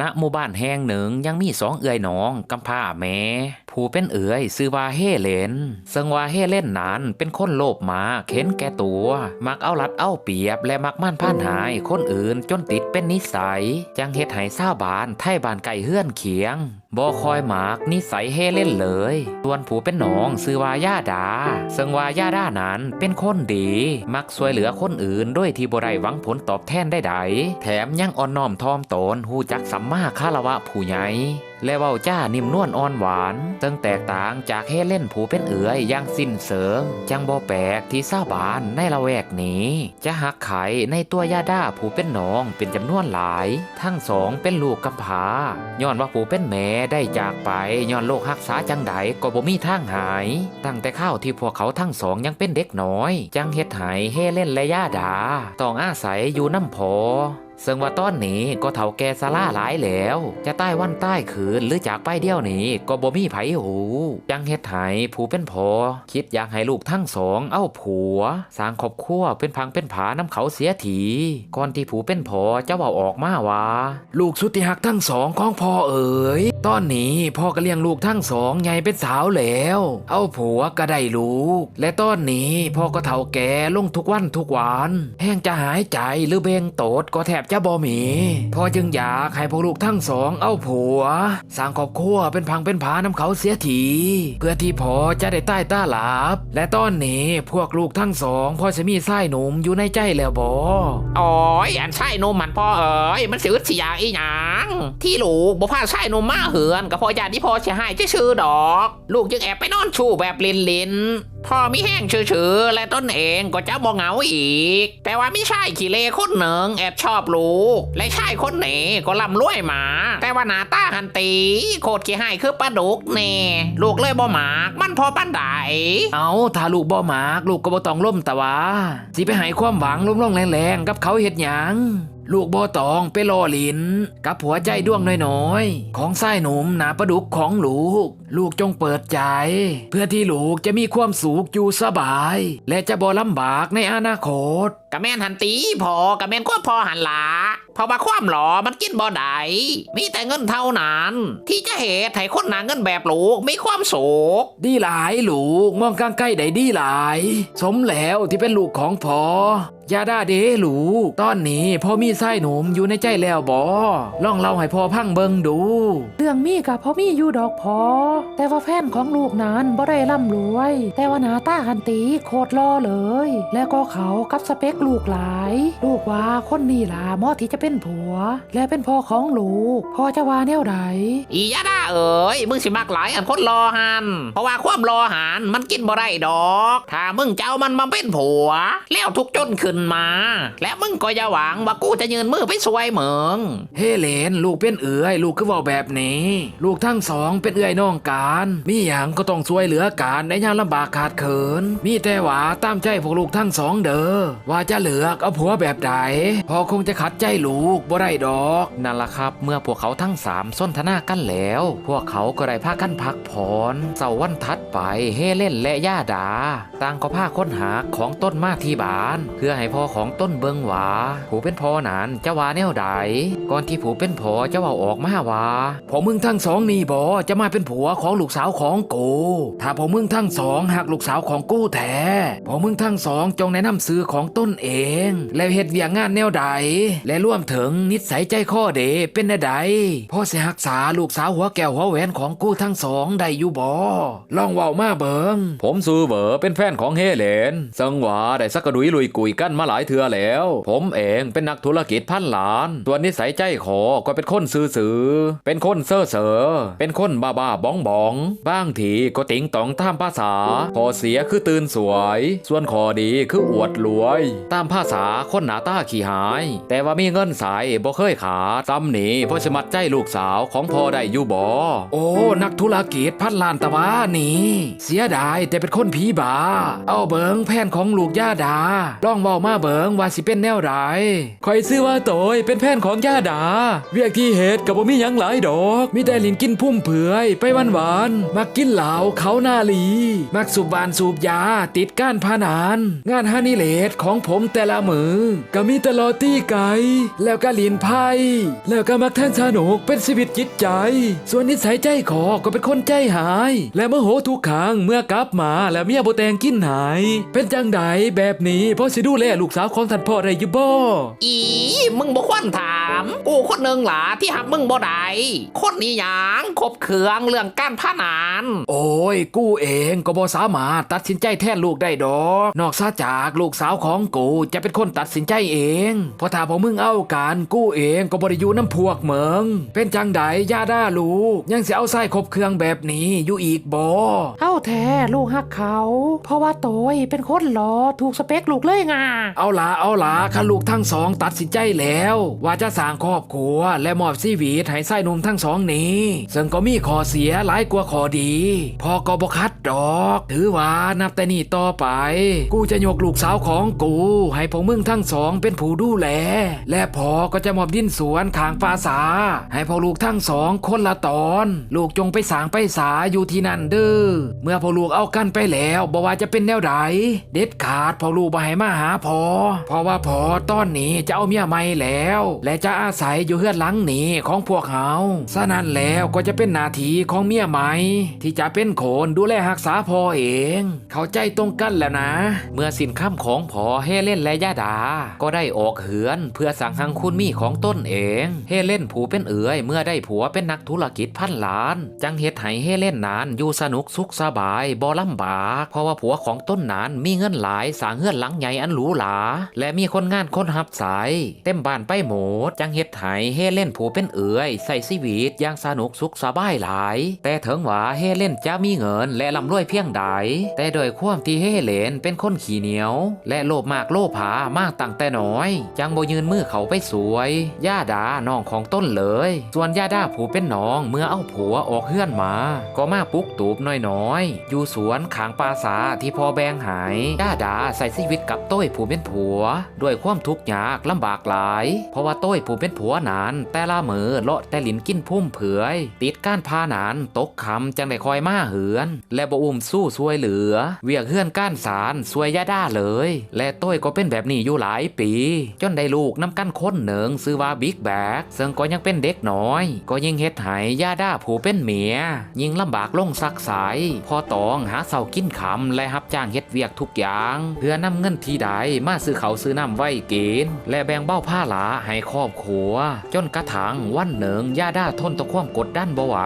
ณหมู่บ้านแห่งหนึ่งยังมีสองเอื่อยน้องกำพร้าแม่ผู้เป็นเอื่อยซื้อว่าเฮเลนซึ่งว่าเฮเลนนั้นเป็นคนโลภมากเข็นแก่ตัว มักเอารัดเอาเปรียบและมักม่านผ่านหายคนอื่นจนติดเป็นนิสัยจังเฮ็ดให้ชาวบ้านไทบ้านไก่เฮือนเขียง บ่คอยหมากนิสัยเฮเล่นเลย ส่วนผู้เป็นน้องซื้อว่าย่าดา ซึ่งว่าย่าดานั้นเป็นคนดี มักช่วยเหลือคนอื่นด้วยที่บไรหวังผลตอบแทนได้ใดแถมยังอ่อนน้อมทอมตนหูจักสัมมาคารวะผู้ใหญ่ และเว้าจ้านิ่มนวลอ่อนหวานซึ่งแตกต่างจากเฮเล่นผู้เป็นเอ๋ยอย่างสิ้นเสริง จังบ่แปลกที่ชาวบ้านในละแวกนี้ จะหักไข่ในตัวยาด้าผู้เป็นน้องเป็นจำนวนหลาย ทั้งสองเป็นลูกกำพาย้อนว่าผู้เป็นแม่ได้จากไปย้อนโรครักษาจังใดก็บ่มีทางหาย ตั้งแต่ข้าวที่พวกเขาทั้งสองยังเป็นเด็กน้อย จังเฮ็ดให้เฮเล่นและย่าดาต้องอาศัยอยู่น้ำพอ ซึ่งว่าตอนนี้ก็เฒ่าแก่ซาล่าหลายแล้ว จะใต้วันใต้คืนหรือจากไปเดียวนี้ก็บ่มีไผหูจังเฮ็ดให้ผู้เป็นพอคิดอยากให้ลูกทั้งสอง เอ้าผัว สร้างครอบครัวเป็นพังเป็นผาน้ำเขาเสียทีก่อนที่ผู้เป็นพอจะว่าออกมาว่าลูกสุดที่หักทั้งสองของพ่อเอ๋ยตอนนี้พ่อก็เลี้ยงลูกทั้งสองใหญ่เป็นสาวแล้ว เอาผัวก็ได้ลูก และตอนนี้พ่อก็เฒ่าแก่ลงทุกวันทุกวันแห้งจะหายใจหรือเบงโตดก็แทบจะบ่มีพ่อจึงอยากให้พวกลูกทั้งสองเอาผัว สร้างครอบครัวเป็นพังเป็นผาน้ำเขาเสียทีเพื่อที่พ่อจะได้ใต้ต้าหลับ และตอนนี้พวกลูกทั้งสองพ่อจะมีไส้หนุ่มอยู่ในใจแล้วบ่โอ้ยอันใช่นมมันพ่อเอ๋ยมันสิอึดสิอยากอีหยังที่ลูกบ่พาใช่นมมาเหือนก็พอญาติที่พ่อสิให้ชื่อดอก ลูกจึงแอบไปนอนชู่แบบลินลินพ่อมีแห้งชื่อๆและต้นเองก็จะบ่เหงาอีก แต่ว่าไม่ใช่ขี้เลคนหนึ่งแอบชอบลูก และชายคนไหนก็ร่ำรวยมา แต่ว่าหนาตาหันตี โคตรขี้ให้คือปลาดุกเน่ลูกเลยบ่หมาก มันพอปั้นไดเอาถ้าลูกบ่หมาก ลูกก็บ่ต้องล่มแต่ว่าสิไปหายความหวังล่มๆแรงๆกับเขาเห็ดหยังลูกบ่ตองไปล่อหลิน กับหัวใจดวงน้อยๆ ของไส้หนุ่มหนาประดุกของลูก ลูกจงเปิดใจ เพื่อที่ลูกจะมีความสุขอยู่สบาย และจะบ่ลำบากในอนาคตกะแม่นหันตีพอกะแม่นก็พอหันหลาเพราะว่าความหลอมันกินบ่ได้มีแต่เงินเท่านั้น ที่จะเหตุให้คนหนาเงินแบบลูกมีความสุขดีหลายลูกมองกลางใกล้ได้ดีหลาย สมแล้วที่เป็นลูกของพอ ยาด้าเด้ลูกตอนนี้พ่อมีไส้หนุ่มอยู่ในใจแล้วบอลองเล่าให้พ่อพังเบิงดู เรื่องมีกับพ่อมีอยู่ดอกพอ แต่ว่าแฟนของลูกนั้นบ่ได้ร่ำรวย แต่ว่าหน้าตาหันตีโคตรล่อเลย แล้วก็เขากับสเปคลูกหลาย ลูกว่าคนนี้ล่ะเหมอที่จะเป็นผัว และเป็นพ่อของลูกพ่อจะว่าแนวใดอียาดาเอ๋ยมึงสิมักหลายอันคนรอหันเพราะว่าความรอหันมันกินบ่ได้ดอก ถ้ามึงจะเอามันมาเป็นผัว แล้วทุกข์จนขึ้นมา และมึงก็อย่าหวังว่ากูจะยืนมือไปสวยเหมืองเฮเลนลูกเป็นเอื้อย ลูกคือว่าแบบนี้ ลูกทั้งสองเป็นเอื้อยน้องการมีอย่างก็ต้องช่วยเหลือการในยามลำบากขาดเขิน มีแต่ว่าตามใจพวกลูกทั้งสองเด้อว่าจะเหลือกเอาผัวแบบใดพอคงจะขัดใจลูกบ่ได้ดอกนั่นละครับ เมื่อพวกเขาทั้งสามส้นทนากันแล้ว พวกเขาก็ได้พากันพักผ่อนเสาวันถัดไปเฮเลนและย่าดาต่างก็พาค้นหาของต้นมาที่บ้าน เพื่อให้พ่อของต้นเบิงหวา ผู้เป็นพ่อนั้นจะว่าแนวใดก่อนที่ผู้เป็นผัวจะว่าออกมาว่าพอมึงทั้งสองนี่บอจะมาเป็นผัวของลูกสาวของกูถ้าพอมึงทั้งสองหักลูกสาวของกูแท้พอมึงทั้งสองจงแนะนำซื้อของต้นเอง แล้วเฮ็ดเวียงงานแนวใดและร่วมถึงนิสัยใจข้อเดเป็นแนใดพ่อสิรักษาลูกสาวหัวแก้วหัวแหวนของกูทั้งสองได้อยู่บอลองเว้ามาเบิงผมซูเบอร์เป็นแฟนของเฮเลนสังหวาได้สักกระดุยลุยกุยกันมาหลายเทือแล้ว ผมเองเป็นนักธุรกิจพันล้าน ตัวนิสัยใจคอก็เป็นคนซื่อสือ เป็นคนเซ่อเสอเป็นคนบ้าบ้าๆบองบองบางทีก็ติงตองตามภาษาพอเสียคือตื่นสวย ส่วนขอดีคืออวดรวย ตามภาษาคนหนาตาขี้หาย แต่ว่ามีเงินสายบ่เคยขาดตำหนีเพราะสมัดใจลูกสาวของพ่อได้อยู่บ่โอ้นักธุรกิจพันล้านตะวานี่เสียดายแต่เป็นคนผีบา เอาเบิงแผนของลูกย่าดาลองเว้ามาเบิงว่าสิเป็นแนวใดคอยซื้อว่าโตยเป็นแผนของย่าดา เวียกที่เหตุกับบ่มีหยังหลายดอก มีแต่ลินกินพุ่มเผือยไปวันหวานมักกินเหลาเขาหน้าหลี มักสูบบานสูบยาติดก้านพานันงานฮานิเลตของผมแต่ละมือก็มีแตลอตี้ไก่แล้วก็ลินไพ่แล้วก็มักแท่นสนุกเป็นชีวิตจิตใจ ส่วนนิสัยใจคอก็เป็นคนใจหาย และโมโหทุกครั้งเมื่อกลับมาแล้วเมียโบแตงกินหาย เป็นจังใดแบบนี้พ่อสิดูแลลูกสาวของท่านพ่อได้อยู่บ่อีมึงบ่ควรถาม กูคนหนึ่งหล่ะที่หักมึงบ่ได้คนนี้หยังครบเครื่องเรื่องการพนันโอ้ย กูเองก็บ่สามารถตัดสินใจแทนลูกได้ดอก นอกซะจากลูกสาวของกูจะเป็นคนตัดสินใจเองเพราะถ้าพอมึงเอากันกูเองก็บ่ได้อยู่น้ำพวกเมืองเป็นจังใดย่าด้าลูก ยังสิเอาไส้ครบเครื่องแบบนี้อยู่อีกบ่เอาแท้ลูกฮักเขา เพราะว่าโตยเป็นคนหลอถูกสเปคลูกเลยไงเอาล่ะเอาล่ะข้าลูกทั้งสองตัดสินใจแล้ว ว่าจะสร้างครอบครัวและมอบชีวิตให้ไส้นุ่มทั้งสองนี้ ซึ่งก็มีข้อเสียหลายกว่าข้อดีพอก็บคัดดอก ถือว่านับแต่นี้ต่อไป กูจะยกลูกสาวของกู ให้พวกมึงทั้งสองเป็นผู้ดูแล และพอก็จะมอบดินสวนขางปาสา ให้พอลูกทั้งสองคนละตอน ลูกจงไปสางไปสาอยู่ที่นั่นเด้อเมื่อพอลูกเอากันไปแล้วบ่ว่าจะเป็นแนวใดเด็ดขาดพอลูกบ่ให้มาหาพอเพราะว่าพอตอนนี้จะเอาเมียใหม่แล้ว และจะอาศัยอยู่เฮือนหลังนี้ของพวกเขาฉะนั้นแล้วก็จะเป็นนาทีของเมียใหม่ที่จะเป็นคนดูแลรักษาพอเอง เข้าใจตรงกันแล้วนะ เมื่อสินค้ำของพอเฮเลนและยาดา ก็ได้ออกเหือนเพื่อสั่งหังคุณมีของต้นเองเฮเลนผูเป็นเอ๋ยเมื่อได้ผัวเป็นนักธุรกิจพันล้าน จังเฮ็ดให้เฮเลนนานอยู่สนุกสุขสบายบ่ลำบาก เพราะว่าผัวของต้นนานมีเงินหลายสางเฮือนหลังใหญ่อันหรูหราและมีคนงานคนหับสาย เต็มบ้านไปหมดจังเฮ็ดให้เฮเล่นผูเป็นเอ๋ยใส่ชีวิตอย่างสนุกสุขสบายหลาย แต่ถึงว่าเฮเล่นจะมีเงินและร่ำรวยเพียงใดแต่โดยความที่เฮเลนเป็นคนขี้เหนียว และโลภมากโลภามากตั้งแต่น้อย จังโบยืนมือเขาไปสวยย่าดาน้องของต้นเลย ส่วนย่าดาผู้เป็นน้องเมื่อเอาผัวออกเฮือนมา ก็มาปลุกตูบน้อยๆ อยู่สวนขางปราสาที่พอแบงหายย่าดาใส่ชีวิตกับต้ยผู้เป็นผัว ด้วยความทุกข์ยากลำบากหลาย เพราะว่าต้ยผู้เป็นผัวนั้นแต่ละมือเลาะแต่หลินกินพุ่มเผือยติดก้านพานานตกคำจังได้คอยมาเหือน และบ่อุ้มสู้ช่วยเหลือ เวียกเฮือนก้านสารช่วยย่าด้าเลย และต้ยก็เป็นแบบนี้อยู่หลายปี จนได้ลูกน้ำกันคนหนึ่งซื้อว่าบิ๊กแบกซึ่งก็ยังเป็นเด็กน้อย ก็ยิ่งเฮ็ดห้ย่าด้าผู้เป็นเมีย ยิ่งลำบากลงสักสายพอตองหาเสากินคำและรับจ้างเฮ็ดเวียกทุกอย่าง เพื่อนำเงินที่ใดมาซื้อเขาซื้อน้ำไว้กินและแบ่งเบ้าผ้าหลาให้ครอบครัวจนกระทั่งวันหนึ่งย่าด้าทนต่อความกดดันบ่ไหว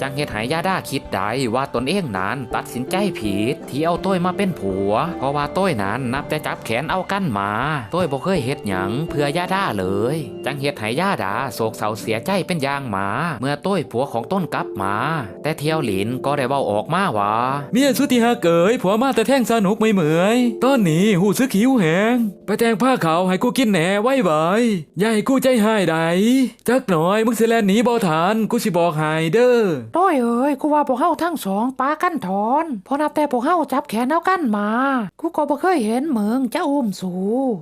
จังเฮ็ดให้ย่าด้าคิดได้ว่าตนเองนั้นตัดสินใจผิดที่เอาต้อยมาเป็นผัว เพราะว่าต้อยนั้นนับแต่จับแขนเอากันมาต้อยบ่เคยเฮ็ดหยังเพื่อย่าด้าเลย จังเฮ็ดให้ย่าดาโศกเศร้าเสียใจเป็นอย่างหมา เมื่อต้อยผัวของต้นกลับมา แต่เที่ยวหลินก็ได้เว้าออกมาว่าเมียสุดที่ฮักเอ๋ยผัวมาแต่แท่งสนุกไม่เหมยตอนนี้หูซื้อขิวแหง ไปแทงผ้าขาวให้กูกินแหน่ไว้ไว้อย่าให้กูใจหายใดจักหน่อยมึงสิแลนหนีบ่ทันกูสิบอกให้เด้อต้อยเอ้ยกูว่าพวกเฮาทั้งสองปากันถอนเพอนับแต่พวกเฮาจับแขนเอากันมา กูก็บ่เคยเห็นเมืองจะอุ้มสู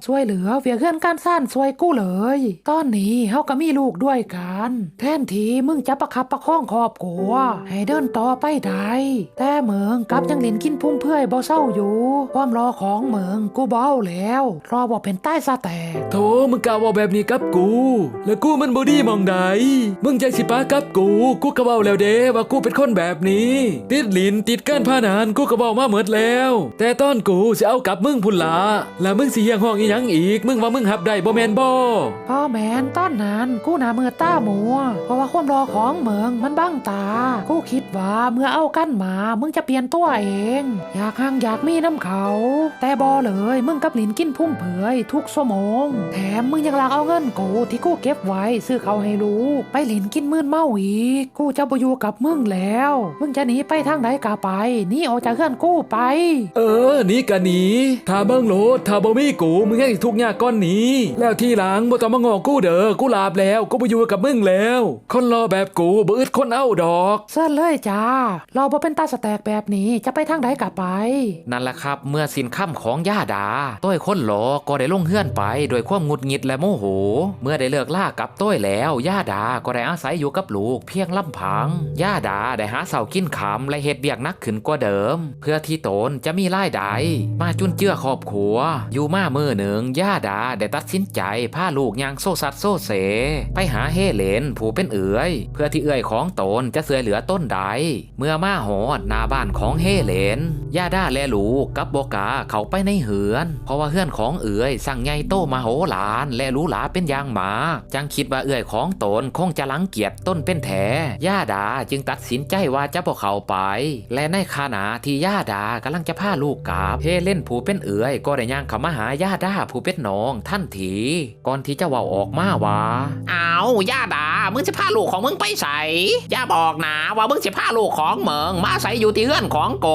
ช่วยเหลือเวียเพื่อนการซ่านช่วยกูเลย ตอนนี้เฮาก็มีลูกด้วยกัน แทนที่มึงจะประคับประคองครอบครัวให้เดินต่อไปได้แต่เมืองกลับยังเล่นกินพุ่มเพื่อยบ่เศร้าอยู่ ความรอของเมืองกูเบเอาแล้ว รอบ่เป็นใต้ซาแตกโถมึงกล่าวว่าแบบนี้กับกู แล้วกูมันบอดี้มองใดมึงใจสิปากับกู กูก็เว้าแล้วเด้ว่ากูเป็นคนแบบนี้ ติดลิ้นติดก้านผ้านานกูก็เว้ามาเหมิดแล้ว แต่ตอนกูสิเอากับมึงพุ่นละแล้วมึงสิเฮียงห้องอีหยังอีก มึงว่ามึงหับได้บ่แมนบ่พ่อแมนตอนนั้นกูหนามือต้ามัวเพราะว่าความรอของเมืองมันบังตา กูคิดว่าเมื่อเอากันมา มึงจะเปลี่ยนตัวเอง อยากห่างอยากมีน้ำเขา แต่บอเลยมึงกับหลินกินพุ่มเผยทุกสมง แถมมึงยังลักเอาเงินกูที่กูเก็บไว้ซื้อเขาวให้ลูกไปหลินกินมื่นเมาอีก กูจะไปอยู่กับมึงแล้ว มึงจะหนีไปทางไหนก็ไปหนีออกจากเฮือนกูไป เออหนี่กันหนีถ้าเบิ่งโหลดถ้าบ่มีกูมึงให้ทุกข์ยากก้อนหนี้แล้วทีหลังบ่ต้องมางอกูเด้อกูลาบแล้วกูบ่อยู่กับมึงแล้ว คนรอแบบกูบ่อึดคนเอาดอกเสื้อเลยจ้าเราบ่เป็นตาสแตกแบบนี้จะไปทางใดกะไป นั่นแหละครับ เมื่อสินค่ำของย่าดาต้อยคนหลอก็ได้ลงเฮือนไปโดวยความหงุดหงิดและโมโห เมื่อได้เลิกล่ากับต้อยแล้วย่าดาก็ได้อาศัยอยู่กับลูกเพียงลำพังย่าดาได้หาเสากินขำและเฮ็ดเบียกนักขึ้นกว่าเดิม เพื่อที่ตนจะมีรายได้มาจุนเจือครอบครัว อยู่มามือหนึ่งย่าดาได้ตัดสินใจพาลูกยางโซซัดโซเส ไปหาเฮเลนผู้เป็นเอ๋ยเพื่อที่เอ๋ยของตนจะเสือเหลือต้นใด เมื่อมาหอดหน้าบ้านของเฮเลนย่าดาและลูกกับโบกาเขาไปในเหือน เพราะว่าเฮือนของเอ๋ยสั่งใหญ่โตมาโหฬารและรู้หลาเป็นอย่างหมา จังคิดว่าเอ๋ยของตนคงจะลังเกียจต้นเป็นแถย่าดาจึงตัดสินใจว่าจะพวกเขาไป และในขณะที่ย่าดากำลังจะพาลูกกลับเฮเลนผู้เป็นเอ๋ยก็ได้ย่างเข้ามาหาย่าดาผู้เป็นน้องท่านทีก่อนที่จะเว่าออกมาว่าเอาย่าดามึงจะพาลูกของมึงไปใส่ย่าบอกนะว่ามึงจะพาลูกของมึงมาใส่อยู่ที่เฮือนของโก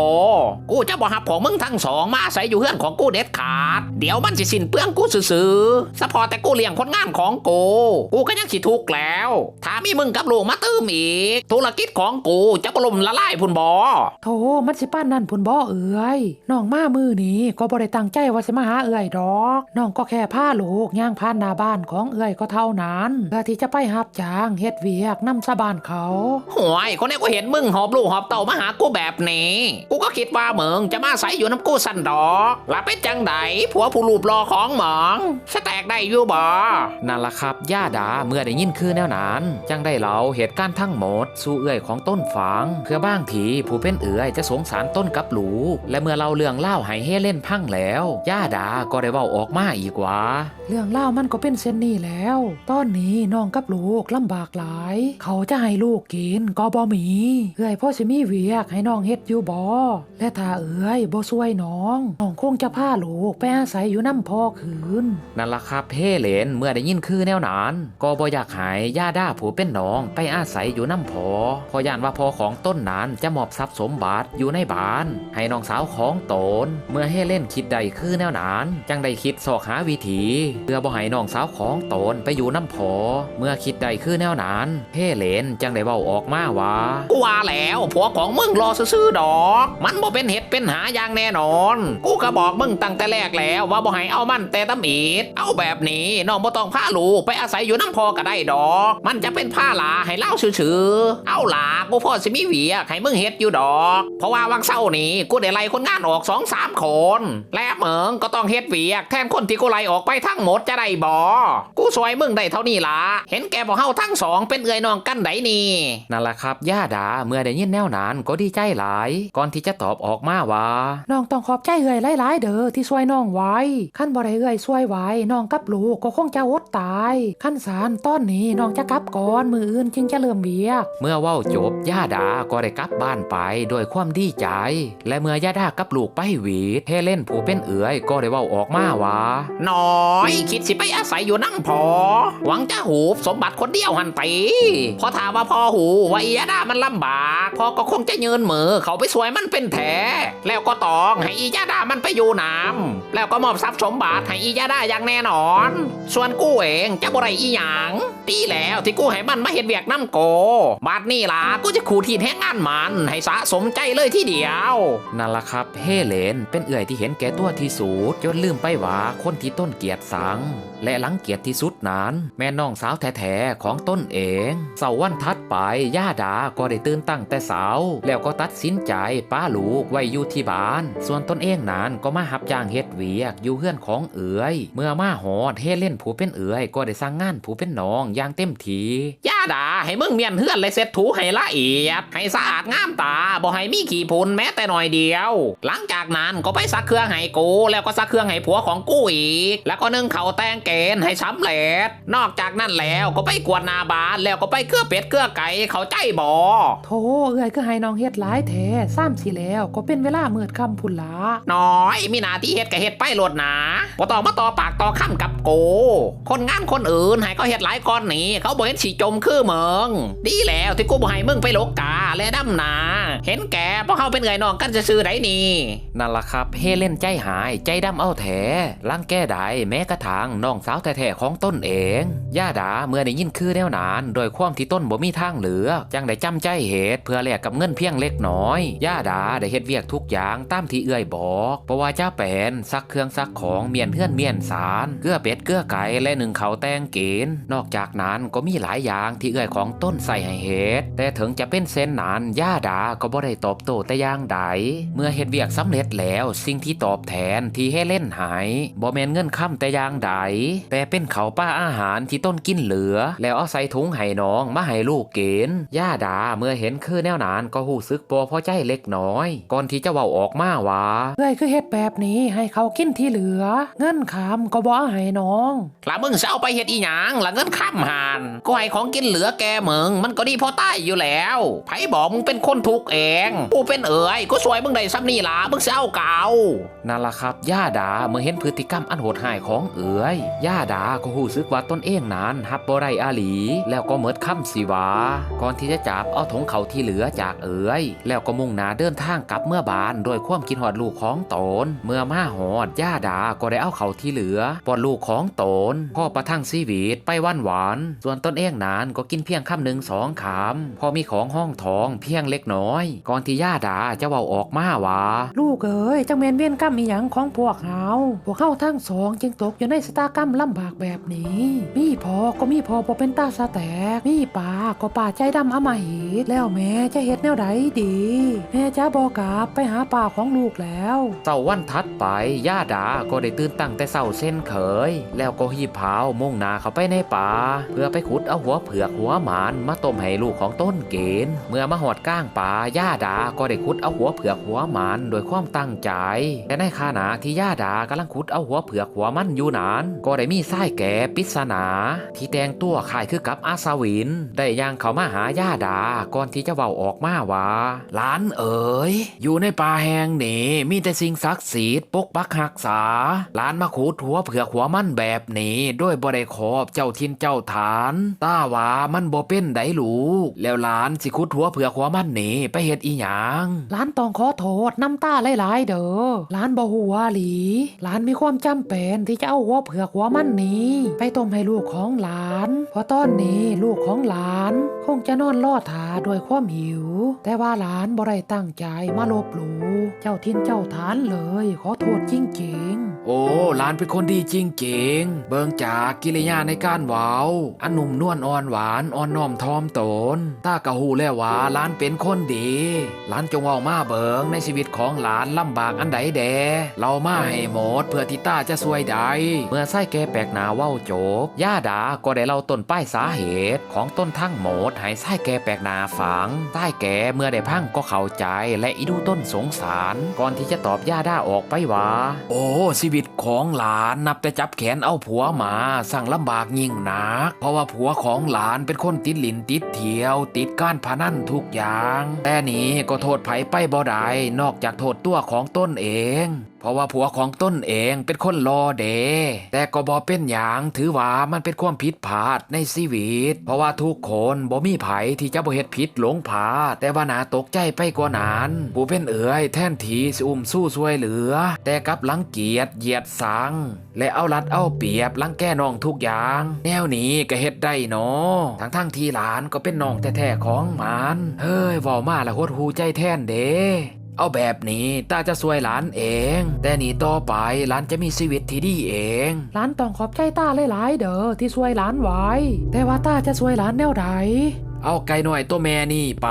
กูจะบอกหับของมึงทั้งสองมาใส่อยู่เฮือนของกูเด็ดขาดเดี๋ยวมันสิสิ้นเปลืองกูซื่อๆสะพอแต่กูเลี้ยงคนงานของกูกูก็ยังสิทุกข์แล้วถ้ามีมึงกับลูกมาตื้มอีก ธุรกิจของกูจะกล่มละลายพุ่นบอโธ่มันสิป้านนั่นพุ่นบ่เอ่ยน้องมามือนี้ก็บ่ได้ตั้งใจว่าสิมาหาเอ่ยดอกน้องก็แค่พาลูกย่างผ่านหน้าบ้านของเอ่ยก็เท่านั้นเพื่อที่จะไปหับจ้างเฮ็ดเวียกนำชาวบ้านเขาหวยคนนี้กูเห็นมึงหอบลูกหอบเต่ามาหากูแบบนี้ กูก็คิดว่ามึงจะมาใส่อยู่น้ำกูสันดอกแลาเป็นจังไดผัวผู้รูปรอของหมองสแตกได้อยู่บ่นั่นล่ะครับย่าดาเมื่อได้ยินคือแนวนั้นจังได้เล่าเหตุการณ์ทั้งหมด สู่เอื้อยของต้นฝัง เพื่อบ้างทีผู้เป็นเอื้อยจะสงสารต้นกับหลูและเมื่อเล่าเรื่องเล่าให้เฮเล่นพังแล้วย่าดาก็ได้เว้าออกมาอีกว่า เรื่องเล่ามันก็เป็นเช่นนี้แล้ว ตอนนี้น้องกับลูกลำบากหลาย เขาจะให้ลูกกินก็บ่มีเอื้อยพ่อสิมีเวียกให้น้องเฮ็ดอยู่บ่และถ้าเอื้อยบ่ช่วยน้องน้องคงจะพาลูกไปอาศัยอยู่น้ำพ่อคืน นั่นล่ะครับเฮเลนเมื่อได้ยินคือแนวนั้นก็บ่อยากใหายย่าด้าผู้เป็นน้อง ไปอาศัยอยู่น้ำพอเพอย่านว่าพอของต้นนั้นจะมอบทรัพย์สมบัติอยู่ในบ้าน ให้น้องสาวของตนเมื่อเฮเลนคิดใดคือแนวนั้นจังได้คิดสอกหาวิธีเพื่อบ่ให้น้องสาวของตนไปอยู่น้ำพอเมื่อคิดใดคือแนวนั้นเฮเลนจังได้เว้าออกมาว่ากูว่าแล้วผัวของมึงรอซื้อๆดอก มันบ่เป็นเห็ดเป็นหาอย่างแน่นอน กูก็บอกมึงตั้งแต่แรกแล้วว่าบ่ให้เอามันแต่ตำอีดเอาแบบนี้น้องบ่ต้องพาลูกไปอาศัยอยู่น้ำพอก็ได้ดอก มันจะเป็นผ้าหลาให้เล่าซื่อๆเอาหลากูพ่อสิมีเวียให้มึงเฮ็ดอยู่ดอก เพราะว่าวังเศร้านี้กูได้ไล่คนงานออกสองสามคน และเหมืองก็ต้องเฮ็ดเวียกแทนคนที่กูไล่ออกไปทั้งหมดจะได้บ่กูสวยมึงได้เท่านี้ล่ะเห็นแกบอกเฮาทั้งสองเป็นเอื้อยน้องกันไดนี่นั่นแหละครับย่าดาเมื่อได้ยินแนวนั้นก็ดีใจหลาย ก่อนที่จะตอบออกมาว่าน้องต้องขอบใจเอื้อยหลายๆเด้อที่ช่วยน้องไว้ขั้นบ่ได้เอื้อยช่วยไว้น้องกับลูกก็คงจะอดตาย ขั้นสารตอนนี้น้องจะกลับก่อนมืออื่นจึงจะเริ่มเวียก เมื่อเว้าจบย่าดาก็ได้กลับบ้านไปด้วยความดีใจ และเมื่อย่าดากับลูกไปหวีดเฮเล่นผู้เป็นเอ๋ยก็ได้เว้าออกมาว่าน้อยคิดสิไปอาศัยอยู่นั่งพอ หวังจะหูบสมบัติคนเดียวหันตีพอถามว่าพอหูว่าอียาดามันลำบากพอก็คงจะยืนมือเขาไปสวยมันเป็นแถแล้วก็ตองให้อียาดามันไปอยู่น้ำแล้แล้วก็มอบทรัพย์สมบัติให้อียาดาอย่างแน่นอน ส่วนกู้เองจะบ่ได้อีหยังตีแล้วที่กู้ให้มันมาเห็นเวียกน้ำโก บาดนี่ล่ะกูจะขู่ทีแท้งงานมัน ให้สะสมใจเลยที่เดียวนั่นละครับเฮเลนเป็นเอื่อยที่เห็นแก่ตัวที่สุดจนลืมไปว่าคนที่ต้นเกียรติสัง และหลังเกียรติที่สุดนั้น แม่น้องสาวแท้ๆของต้นเองเสาร์วันถัดไปย่าดาก็ได้ตื่นตั้งแต่สาวแล้วก็ตัดสินใจป้าลูกไว้อยู่ที่บ้าน ส่วนตนเองนั้นก็มาหับจ้างเฮ็ดเวียกอยู่เฮือนของเอ๋ยเมื่อมาหอดเฮเลนผู้เป็นเอ๋ยก็ได้สร้างงานผู้เป็นน้องอย่างเต็มทีย่าดาให้มึงเมียนเฮือนเลยเสร็จถูให้ละเอียด ให้สะอาดงามตาบ่ให้มีขี้พุนแม้แต่หน่อยเดียว หลังจากนั้นก็ไปซักเครื่องให้กูแล้วก็ซักเครื่องให้ผัวของกูอีก แล้วก็นึ่งเขาวแตงเกณฑ์ให้สำเร็จนอกจากนั้นแล้วก็ไปกวาดหนาบานแล้วก็ไปเกลือเป็ดเกลือไก่เขาใจบ่โธ่เอื้อยก็ให้น้องเฮ็ดหลายแท้ซ้ำสิแล้วก็เป็นเวลามืดค่ำพุ่นละน้อยมีหนาที่เฮ็ดก็เฮ็ดไปโหลดหนาบ่ต้อมาต่อปากต่อคำกับโก คนงานคนอื่นห้เขาเฮ็ดหลายก้อนนี่เขาบ่เห็นสิจมคือเมืองดีแล้วที่กูบ่ให้มึงไปโลกกาและดำนา เห็นแกเพราะเขาเป็นไงน้องกันจะซื้อไหนนี่นั่นล่ะครับเฮเล่นใจหายใจดำเอาแถร่างแก้ได้แม้กระทั่งน้องสาวแท้ๆของต้นเองย่าดาเมื่อได้ยินคือแนวนานโดยความที่ต้นบ่มีทางเหลือจังได้จำใจเหตุเพื่อแลกกับเงินเพียงเล็กน้อยย่าดาได้เฮ็ดเวียกทุกอย่างตามที่เอื้อยบอกเพราะว่าเจ้าแปนซักเครื่องซักของเมียนเพื่อนเมียนสารเกลือเป็ดเกลือไก่และหนึ่งเขาแตงเกณฑ์นอกจากนั้นก็มีหลายอย่างที่เอื้อยของต้นใส่ให้เฮ็ดแต่ถึงจะเป็นเส้นนั้นย่าดาก็บ่ได้ตอบโต้แต่อย่างใดเมื่อเฮ็ดเวียกสำเร็จแล้วสิ่งที่ตอบแทนที่ให้เล่นหายบ่แมนเงินค้ำแต่อย่างใดแต่เป็นเขาป้าอาหารที่ต้นกินเหลือ แล้วเอาใส่ถุงให้น้องมาให้ลูกเกณฑ์ย่าดาเมื่อเห็นคือแนวนานก็หู้สึกบ่พอใจเล็กน้อย ก่อนที่จะเว้าออกมาว่าเอ้ยคือเฮ็ดแบบนี้ให้เขากินที่เหลือ เงินคำก็บ่เอาให้น้องแล้วมึงจะเอาไปเฮ็ดอีหยังละเงินข้ามหานก็ให้ของกินเหลือแกมึงมันก็ดีพอใต้อยู่แล้วไผบอกมึงเป็นคนทุกข์เองกูเป็นเอ๋ยก็สวยมึงได้ซ้ำนี่ล่ะมึงจะเอาเก่านั่นล่ะครับย่าดาเมื่อเห็นพฤติกรรมอันโหดหายของเอ๋ยย่าดาก็หู้สึกว่าตนเองนั้นฮับบ่ได้อาหลี แล้วก็เมิดคำสิวา ก่อนที่จะจับเอาถงเขาวที่เหลือจากเอ๋ยแล้วก็มุ่งหน้าเดินทางกลับเมื่อบานโดยความคิดหอดลูกของตนเมื่อมาหอดย่าดาก็ได้เอาเขาวที่เหลือปอนลูกของตนพ่อประทังชีวิตไปวันหวาน ส่วนตนเองนั้นก็กินเพียงคำหนึ่งสองคำพอมีของห้องท้องเพียงเล็กน้อย ก่อนที่ย่าดาจะเว้าออกมาว่าลูกเอ๋ยจังแมนเวียนกรรมอีหยังของพวกเฮาพวกเฮาทั้งสองจึงตกอยู่ในสตากรรมลำบากแบบนี้ มีพอก็มีพอบ่เป็นตาสะแตก มีป่าก็ป่าใจดำอำมหิตแล้วแม่จะเฮ็ดแนวใดดี แม่จะบอกกลับไปหาป่าของลูกแล้วเสาร์วันถัดไปย่าดาก็ได้ตื่นตั้งแต่เสาเส้นเคย แล้วก็หีบเผามุ่งนาเข้าไปในป่า เพื่อไปขุดเอาหัวเผือกหัวหมานมาต้มให้ลูกของต้นเกณฑ์เมื่อมาหอดก้างป่าย่าดาก็ได้ขุดเอาหัวเผือกหัวหมานโดยความตั้งใจแต่ในขณะที่ย่าดากำลังขุดเอาหัวเผือกหัวมันอยู่นั้น ก็ได้มีสายแก่ปิศนา ที่แต่งตัวคล้ายคือกับอาสวิน ได้ย่างเข้ามาหาย่าดาก่อนที่จะเว้าออกมาว่าหลานเอ๋ยอยู่ในป่าแห่งนี้มีแต่สิ่งศักดิ์สิทธิ์ปกปักักษาหลานมาขูดหัวเผือกหัวมันแบบนี้ด้วยบ่ได้ขอบเจ้าทินเจ้าฐานต้าว่ามันบ่เป็นไดลูก แล้วหลานสิขุดหัวเผือกหัวมันนี่ไปเฮ็ดอีหยังหลานต้องขอโทษน้ำตาหลายๆเด้อหลานบ่ฮู้ว่าหลีหลานมีความจำเป็นที่จะเอาหัวเผือกหัวมันนี้ ไปต้มให้ลูกของหลาน เพราะตอนนี้ลูกของหลาน คงจะนอนรอทาด้วยความหิว แต่ว่าหลานบ่ได้ตั้งใจมาลบหลูเจ้าทินเจ้าฐานเลย ขอโทษจริงๆ โอ้หลานเป็นคนดีจริงๆ เบิ่งจากกิริยาในการเว้าอันหนุ่มนวลอ่อนหวานอ่อนน้อมทอมตนตากะหูแล้วว่าหลานเป็นคนดีหลานจงเว้ามาเบิงในชีวิตของหลานลำบากอันใดแดเรามาให้หมดเพื่อที่ตาจะสวยใดเมื่อไส้แกแปลกหนาเว้าจบย่าดาก็ได้เล่าต้นป้ายสาเหตุของต้นทั้งหมดให้ไส้แกแปลกหนาฟังใต้แกเมื่อได้พังก็เข้าใจและอีดูต้นสงสาร ก่อนที่จะตอบย่าด้าออกไปว่าโอ้ชีวิตของหลานนับแต่จับแขนเอาผัวมาสั่งลำบากยิ่งหนัก เพราะว่าผัวของหลานเป็นคนติดหลินติดเที่ยว ติดการพนันทุกอย่าง แต่นี้ก็โทษไผไปบ่ได้นอกจากโทษตัวของต้นเอง เพราะว่าผัวของต้นเองเป็นคนรอเด แต่ก็บอเป็นอย่างถือว่ามันเป็นความผิดพลาดในชีวิต เพราะว่าทุกคนบ่มีไผที่จะบ่เฮ็ดผิดหลงพลาแต่ว่านาตกใจไปกว่านั้นผู้เป็นเอ๋ยแท่นทีสิอุ้มสู้ช่วยเหลือ แต่กับลังเกียจเหยียดสัง และเอารัดเอาเปรียบลังแก้น้องทุกอย่าง แนวนี้ก็เฮ็ดได้เนาะทั้งทั้งทีหลานก็เป็นน้องแท้ๆของมัน เฮ้ยว้ามาละหดหูใจแท่นเด้ เอาแบบนี้ตาจะช่วยหลานเอง แต่นี่ต่อไปหลานจะมีชีวิตที่ดีเองหลานต้องขอบใจตาหลายๆเด้อที่ช่วยหลานไว้แต่ว่าตาจะช่วยหลานแนวใดเอาไก่หน่อยตัวแม่นี่ไป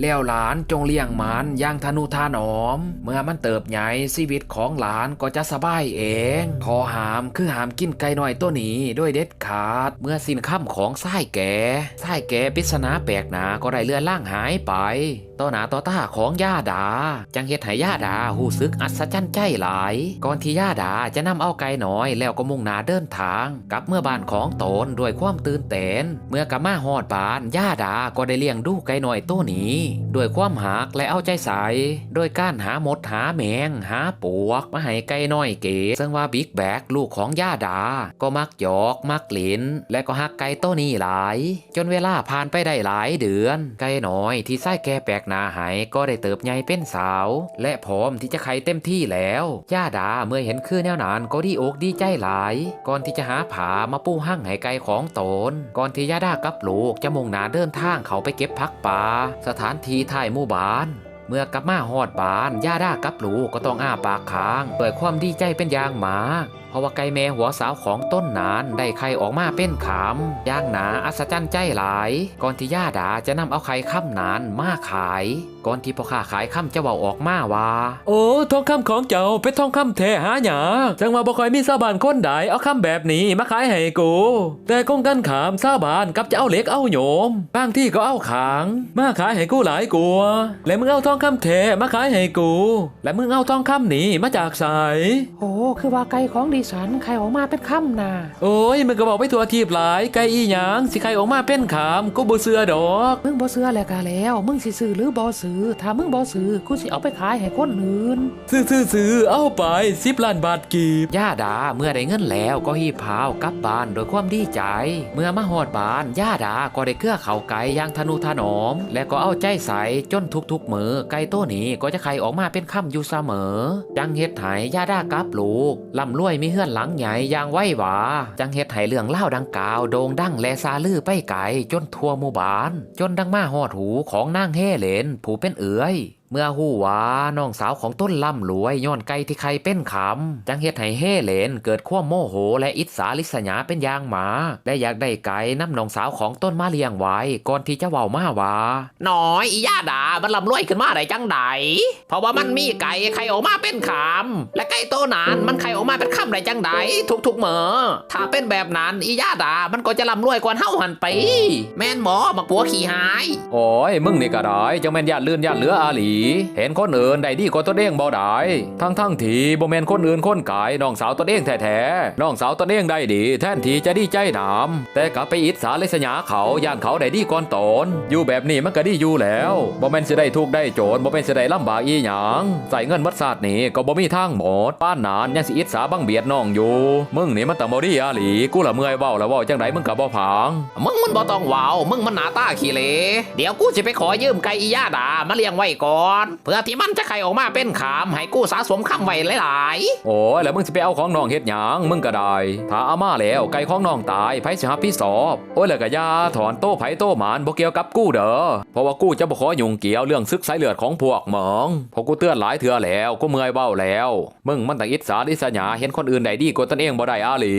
แล้วหลานจงเลี้ยงมันอย่างทนุถานอม เมื่อมันเติบใหญ่ชีวิตของหลานก็จะสบายเอง ขอหามคือหามกินไก่หน่อยตัวนี้ด้วยเด็ดขาด เมื่อสิ้นค่ำของไส้แก่ไส้แก่ปริศนาแปลกหนาก็ได้เลื่อนล่างหายไปต่อหน้าต่อตาของย่าดา จังเฮ็ดให้ย่าดาหูซึกอัศจรรย์ใจหลาย ก่อนที่ย่าดาจะนำเอาไก่น้อยแล้วก็มุ่งหน้าเดินทางกลับเมื่อบ้านของตนด้วยความตื่นเต้นเมื่อกลับมาฮอดบ้านย่าดาก็ได้เลี้ยงดูไก่น้อยตัวนี้ด้วยความหักและเอาใจใส่โดยการหาหมดหาแมง หาปวกมาให้ไก่น้อยเก๋ซึ่งว่าบิ๊กแบกลูกของย่าดา ก็มักหยอกมักหลินและก็ฮักไก่ตัวนี้หลาย จนเวลาผ่านไปได้หลายเดือน ไก่น้อยที่ไส้แก่แปลกหนาหายก็ได้เติบใหญ่เป็นสาว และพร้อมที่จะไข่เต็มที่แล้วย่าดาเมื่อเห็นคือแนวนานก็ดีอกดีใจหลาย ก่อนที่จะหาผามาปูหั่งให้ไก่ของตน ก่อนที่ย่าดากับลูกจะมุ่งหน้าเดินทางเขาไปเก็บพักป่าสถานที่ท้ายหมู่บ้านเมื่อกลับมาฮอดบ้านย่าด้ากับลูกก็ต้องอ้าปากค้างด้วยความดีใจเป็นอย่างมาก ราะว่าไก่แม่หัวสาวของต้นนานได้ไข่ออกมาเป็นขามย่างหนาอัศจรรย์ใจหลาย ก่อนที่ย่าดาจะนำเอาไข่ข้ามนานมาขาย ก่อนที่พ่อค้าขายข้ามจะเบาออกมาว่า โอ้ทองคำของเจ้าเป็นทองคำแท้หาหยาจังว่าบ่ค่อยมีชาวบ้านคนใดเอาคำแบบนี้มาขายให้กูแต่กงกันขามชาวบ้านกลับจะเอาเหล็กเอาโยมบางที่ก็เอาขางมาขายให้กูหลายกลัวาและมึงเอาทองคำแท้มาขายให้กู และมึงเอาทองคำนี้มาจากไสโอ้คือว่าไก่ของดิฉันไข่ออกมาเป็นค่ำนาโอ้ยมึงก็บอกไปทั่วทีบหลายไก่อีหยังสิใครออกมาเป็นขามกูบ่เสือดอกมึงบ่เสือแล้วกะแล้ว มึงสิซื้อหรือบ่ซื้อถ้ามึงบ่ซื้อกูสิเอาไปขายให้คนอื่นซื้อซื้อซื้อเอาไปสิบล้านบาทกีบย่าดาเมื่อได้เงินแล้วก็หีบพาวกลับบ้านโดยความดีใจ เมื่อมาฮอดบ้านย่าดาก็ได้เกลือเข่าไก่อย่างทนุถนอม และก็เอาใจใส่จนทุกๆมือไก่ตัวนี้ก็จะไข่ออกมาเป็นค่ำอยู่เสมอจังเฮ็ดไหย่าดากับลูกล่ำรวยมีเฮือนหลังใหญ่ยางไว้หวาจังเฮ็ดไหเรื่องเล่าดังกล่าวโด่งดังและซาลือไปไกลจนทั่วหมู่บ้าน จนดังมาฮอดหูของนางเฮเลนผู้เป็นเอ๋ยเมื่อหูว่าน้องสาวของต้นล่ำรวยย้อนไก่ที่ใครเป็นขำจังเฮ็ดให้เฮเลนเกิดความโมโห และอิจฉาลิษยาเป็นยางหมา และอยากได้ไก่น้ำน้องสาวของต้นมาเลี้ยงไว้ก่อนที่จะเว้ามาว่าน้อยอีย่าดามันลำรวยขึ้นมาได้จังใดเพราะว่ามันมีไก่ไข่ออกมาเป็นขามและไก่โตนานมันไข่ออกมาเป็นคำได้จังใดทุกๆเหม่อถ้าเป็นแบบนั้นอีย่าดามันก็จะลำรวยกว่าเฮาหันไป แม่นหมอมาปัวขี่หายโอ้ยมึงนี่ก็ได้จังแม่นญาติลื่นญาติเหลืออาหลีเห็นคนอื่นได้ดีกว่าตัวเองบ่ได้ทั้งทั้งทีบ่แมนคนอื่นคนกายน้องสาวตัวเองแท้ๆน้องสาวตัวเองได้ดี แทนทีจะดีใจหนามแต่กลับไปอิจฉาเลสยาเขาอย่างเขาได้ดีก่อนตนอยู่แบบนี้มันก็ดีอยู่แล้วบ่แมนสิได้ทุกได้โจรบ่แมนสิได้ลำบากอีหยังใส่เงินมัดซาดนี่ก็บ่มีทางหมดป้านนานยังสิอิจฉาบังเบียดน้องอยู่มึงนี่มันต่บ่ดีอาหลีกูละเมื่อยเว้าแล้วเว้าจังไดมึงก็บ่พังมึงมันบ่ต้องว้าวมึงมันหนาตาขี้เหลเดี๋ยวกูจะไปขอยืมไก่อีย่าดามาเลี้ยงไว้ก่อนเพื่อที่มันจะไข่ออกมาเป็นขามให้กู้สะสมคำไว้หลายๆ โอ้ยแล้วมึงสิไปเอาของน้องเฮ็ดหยังมึงก็ได้ถ้าอามาแล้วไก่ของน้องตายไผสิรับผิดชอบโอ้ยแล้วก็ยาถอนโต้ไผโต้หมานบ่เกี่ยวกับกู้เด้อเพราะว่ากู้จะบ่ขอยุ่งเกี่ยวเรื่องซึกสายเลือดของพวกหมองพราะกูเตือนหลายเทื่อแล้วกูเมื่อยเบ้าแล้ว มึงมันต่างอิจฉาดิษยาเห็นคนอื่นได้ดีกว่าตนเองบ่ได้อาหลี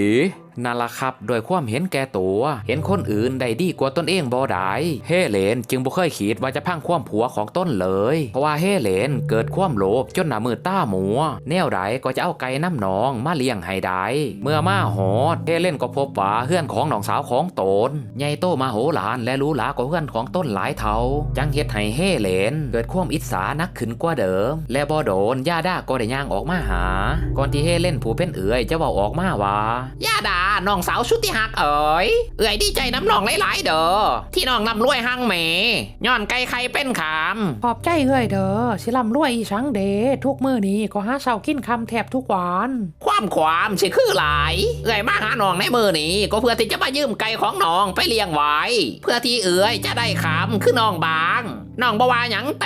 นั่นละครับโดวยความเห็นแก่ตัว เห็นคนอื่นได้ดีกว่าตนเองบ่ได้เฮเลนจึงบ่เคยคิดว่าจะพังความผัวของต้นเลย เพราะว่าเฮเลนเกิดความโลภจนหน้ามือต้าหมัวแนวใดก็จะเอาไก่น้ำหนองมาเลี้ยงให้ได้เมื่อมาหอดเฮเลนก็พบว่าเฮือนของน้องสาวของตนใหญ่โตมาโหฬารและรู้หลากว่าเฮือนของต้นหลายเท่าจังเฮ็ดให้เฮเลน เกิดความอิจฉานักขึ้นกว่าเดิม และบ่โดนย่าด้าก็ได้ย่างออกมาหา ก่อนที่เฮเลนผู้เป็นเอ๋ยจะเว้าออกมาว่าย่าดาน้องสาวชุดที่หักเอ๋ยเอ๋ยดีใจน้ำน้องหลายๆเด้อที่น้องนำรวยหังแหมย้อนไก่ไข่เป็นขามขอบใจเอ้ยเด้อสิลำรวยอีชังเดทุกมื้อนี้ก็หาเช้ากินคำแทบทุกวันความความสิคือหลายเอ่ยมาหาน้องในมือนี้ ก็เพื่อที่จะมายืมไก่ของน้องไปเลี้ยงไว้ เพื่อที่เอ๋ยจะได้ขำคือน้องบาง น้องบวาหยังเต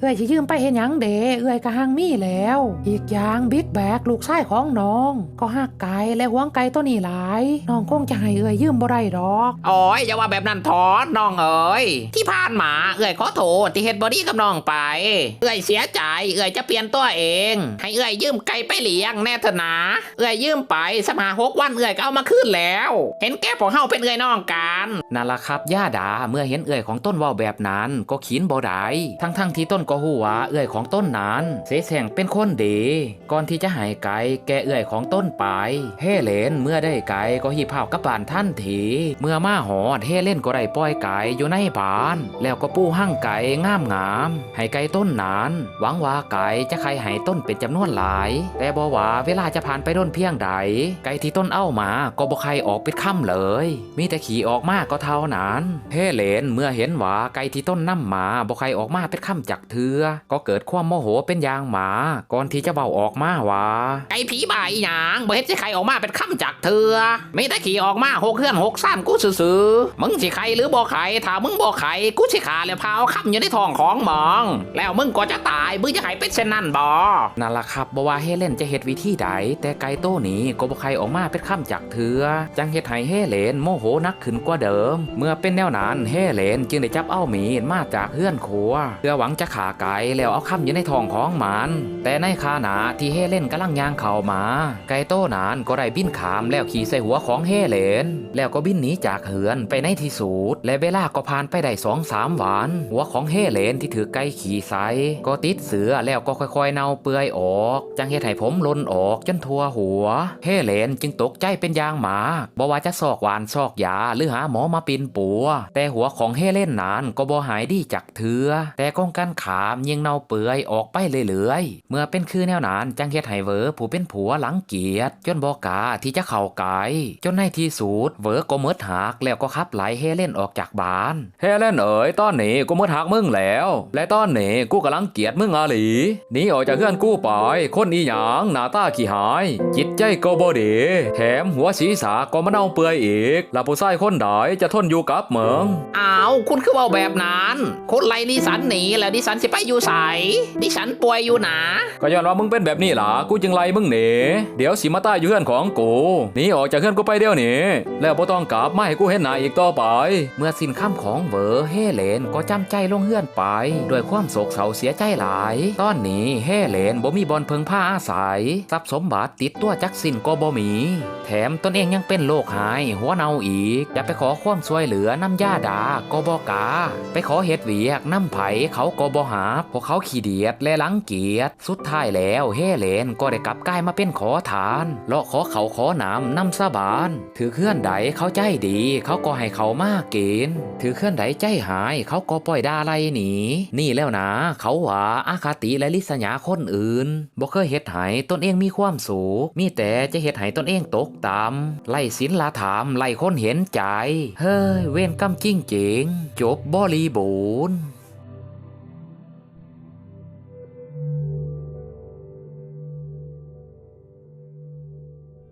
เอ้ยสิยืมไปเห็นหยังเดเอ้ยก็หังมีแล้ว อีกอย่างบิ๊กแบกลูกชายของน้อง ก็หักไก่และหวงไก่ตัวนี้หลายน้องคงจะให้เอ้ยยืมบ่ได้ดอกโอ้ยอย่าว่าแบบนั้นทอนน้องเอ๋ยที่ผ่านมาเอ๋ยขอโทษที่เฮ็ดบอดี้กับน้องไป เอ๋ยเสียใจเอ๋ยจะเปลี่ยนตัวเอง ให้เอ๋ยยืมไก่ไปเลี้ยงแน่เถอะนะเอ๋ยยืมไปสมาหกวันเอ๋ยก็เอามาคืนแล้ว เห็นแก่พวกเฮาเป็นเอ๋ยน้องกันนั่นล่ะครับย่าดาเมื่อเห็นเอ่ยของต้นเว่าแบบนั้นก็คิดขินบ่ได้ทั้งทั้งๆที่ต้นก็หูว่าเอื้อยของต้นนั้นเสแสงเป็นคนดี ก่อนที่จะหายไก่แกเอื้อยของต้นไป เฮเลนเมื่อได้ไก่ก็หีบเผากระบานท่านทีเมื่อมาหอดเฮเลนก็ได้ปล่อยไก่อยู่ในบ้าน แล้วก็ปูหั่งไก่งามงามๆให้ไก่ต้นนั้นหวังว่าไก่จะใครให้ต้นเป็นจำนวนหลาย แต่บ่ว่าเวลาจะผ่านไปด้นเพียงใด ไก่ที่ต้นเอ้ามาก็บ่ใครออกเป็นค่ำเลย มีแต่ขี่ออกมาก็เท่านั้นเฮเลนเมื่อเห็นว่าไก่ที่ต้นนำมาบ่ใครออกมาเป็นค่ำจากเถือก็เกิดความโมโหเป็นอย่างหมา ก่อนที่จะเบาออกมาว่าไก่ผีบ่ายหยังบ่เฮ็ดสิใครออกมาเป็นคำจากเธอไม่ได้ขี่ออกมาหกเฮือนหกซ่านกูซื่อๆมึงสิใครหรือบ่ใครถ้ามึงบ่ใครกูสิขาแล้วพาเอาคำอยู่ในท้องของมอง แล้วมึงก็จะตายมึงจะใครเป็นเช่นนั้นบ่นั่นล่ะครับบ่ว่าเฮเลนจะเฮ็ดวิธีใดแต่ไก่โต้นี้ก็บ่ใครออกมาเป็นค่ำจากเถือจังเฮ็ดให้เฮเลนโมโหนักขึ้นกว่าเดิม เมื่อเป็นแนวนั้นเฮเลนจึงได้จับเอามีดมาจากเฮื่อนครัวเพื่อหวังจะขาไก่แล้วเอาคำอยู่ในท้องของมันแต่ในขณะที่เฮเล่นกำลังยางเข้ามา ไก่โต้นั้นก็ได้บินขามแล้วขี่ใส่หัวของเฮเลน แล้วก็บินหนีจากเหือนไปในที่สุดและเวลาก็ผ่านไปได้สองสามวันหัวของเฮเลนที่ถือไก่ขี่ใส่ก็ติดเสือแล้วก็ค่อยๆเน่าเปื่อยออก จังเฮ็ดให้ผมหลนออกจนทั่วหัว เฮเลนจึงตกใจเป็นยางหมากบ่ว่าจะซอกหวานซอกยาหรือหาหมอมาปินปัว แต่หัวของเฮเลนนั้นก็บ่หายดีจากเถือแต่กองกันขามยังเน่าเปื่อยออกไปเรื่อยๆ เมื่อเป็นคือแนวนั้นจังเฮ็ดให้เวอผู้เป็นผัวหลังเกียจจนบอกาที่จะเข้าไกลจนในที่สุดเวอก็เมิดหักแล้วก็ขับไหลเฮเลนออกจากบ้านเฮเลนเอ๋ยตอนนี้กูมืดหักมึงแล้ว และตอนนี้กูกำลังเกียดมึงอาหลีหนีออกจากเฮือนกูไปคนอีหยังหน้าตาขี้หาย จิตใจก็บ่ดีแถมหัวศีรษะก็มาเน่าเปื่อยอีกล้วผู้ชายคนใดจะทนอยู่กับเมืองอ้าวคุณคือเว่าแบบนั้นคนไล่ดิสันหนีแล้วดิสันสิไปอยู่ใสดิฉันป่วยอยู่นะก็ย้อนว่ามึงเป็นแบบนี้ล่ะกูจึงไล่มึงหนีเดี๋ยวสิมาตายอยู่เฮือนของกูหนีออกจากเฮือนกูไปเดี๋ยวนี้แล้วบ่ต้องกลับมาให้กูเห็นหน้าอีกต่อไป เมื่อสิ้นคำของเวอเฮเลนก็จำใจลงเฮือนไปด้วยความโศกเศร้าเสียใจหลาย ตอนนี้เฮเลนบ่มีบอลเพิงผ้าอาศัยทรัพย์สมบัติติดตัวจักสินก็บ่มี แถมตนเองยังเป็นโรคหาย หัวเน่าอีก จะไปขอความช่วยเหลือน้ำยาดาก็บ่กา ไปขอเฮ็ดเวียกน้ำไผเขาก็บ่หาพวกเขาขี้เดียดและลังเกียจสุดท้ายแล้วเฮเลนก็ได้กลับกลายมาเป็นขอทานเลาะขอเขาขอน้ำน้ำสาบานถือเคลื่อนใดเขาใจดี เขาก็ให้เขามากเกณฑ์ถือเคลื่อนใดใจหาย เขาก็ปล่อยดาไลหนีนี่แล้วนะ เขาว่าอาคาติและลิษยาคนอื่นบ่เคยเฮ็ดให้ตนเองมีความสุขมีแต่จะเฮ็ดให้ตนเองตกต่ำไล่ศิลธรรมไล่คนเห็นใจ เฮ้ยเวรกรรมจริงๆจบบริบูรณ์